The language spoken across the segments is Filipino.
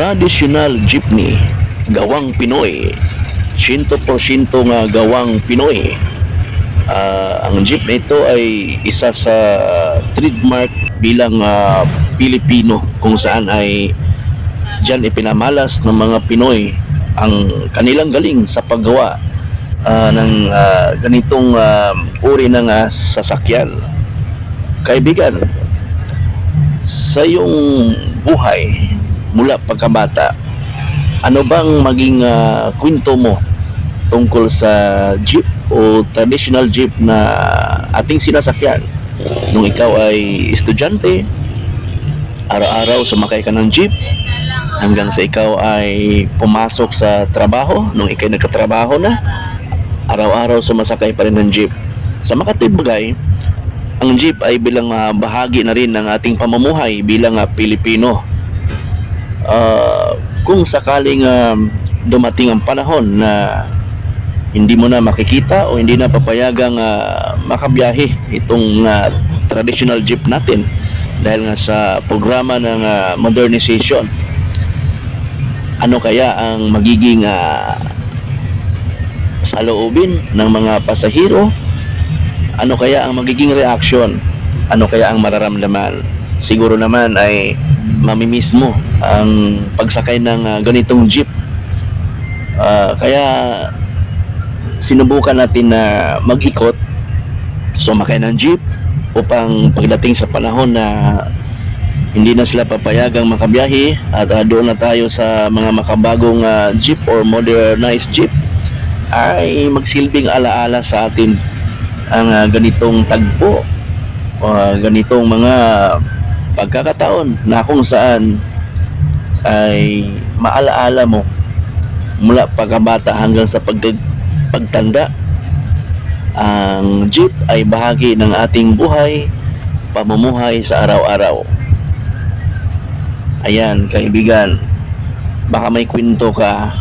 traditional jeepney gawang Pinoy 100% nga gawang Pinoy Ah, ang jeep ito ay isa sa trademark bilang ah, Pilipino kung saan ay diyan ipinamalas ng mga Pinoy ang kanilang galing sa paggawa ah, ng ah, ganitong ah, uri ng ah, sasakyan. Kaibigan, sa iyong buhay mula pagkabata, ano bang maging ah, kwento mo tungkol sa jeep o traditional jeep na ating sinasakyan? Nung ikaw ay estudyante araw-araw sumakay ka ng jeep hanggang sa ikaw ay pumasok sa trabaho nung ikaw nagkatrabaho na araw-araw sumasakay pa rin ng jeep. Sa makatwid bagay ang jeep ay bilang ah, bahagi na rin ng ating pamumuhay bilang ah, Pilipino Ah, kung sakaling ah, dumating ang panahon na hindi mo na makikita o hindi na papayagang ah, makabiyahe itong ah, traditional jeep natin dahil nga sa programa ng ah, modernization ano kaya ang magiging ah, saloobin ng mga pasahero? Ano kaya ang magiging reaction ano kaya ang mararamdaman? Siguro naman ay mamimiss mo ang pagsakay ng ah, ganitong jeep. Ah, kaya sinubukan natin na mag-ikot sumakay ng jeep upang pagdating sa panahon na hindi na sila papayagang makabiyahe at ah, doon na tayo sa mga makabagong ah, jeep or modernized jeep ay magsilbing alaala sa atin ang ah, ganitong tagpo o ganitong mga pagkakataon na kung saan ay maalaala mo mula pagkabata hanggang sa pag pagtanda ang jeep ay bahagi ng ating buhay pamumuhay sa araw-araw. Ayan kaibigan baka may kwento ka.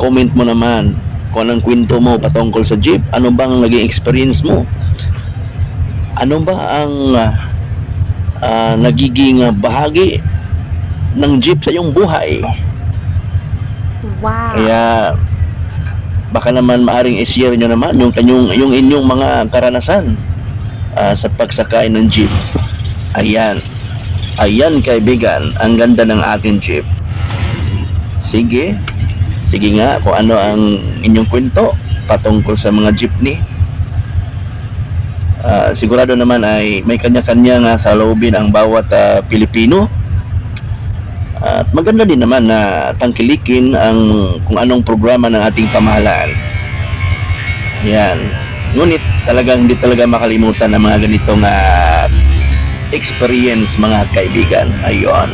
Comment mo naman kung anong kwento mo patungkol sa jeep. Ano bang naging experience mo? Ano ba ang ah, ah, nagiging ah, bahagi ng jeep sa iyong buhay Wow. kaya baka naman maaring i-share nyo naman yung kanyong yung inyong mga karanasan ah, sa pagsakay ng jeep. Ayan. Ayan kaibigan, ang ganda ng ating jeep. Sige. Sige nga kung ano ang inyong kwento patungkol sa mga jeepney. Ah, sigurado naman ay may kanya-kanya nga sa loobin ang bawat ah, Pilipino at maganda din naman na tangkilikin ang kung anong programa ng ating pamahalaan. Yan. Ngunit talagang hindi talaga makalimutan ang mga ganitong ah, experience mga kaibigan. Ayon.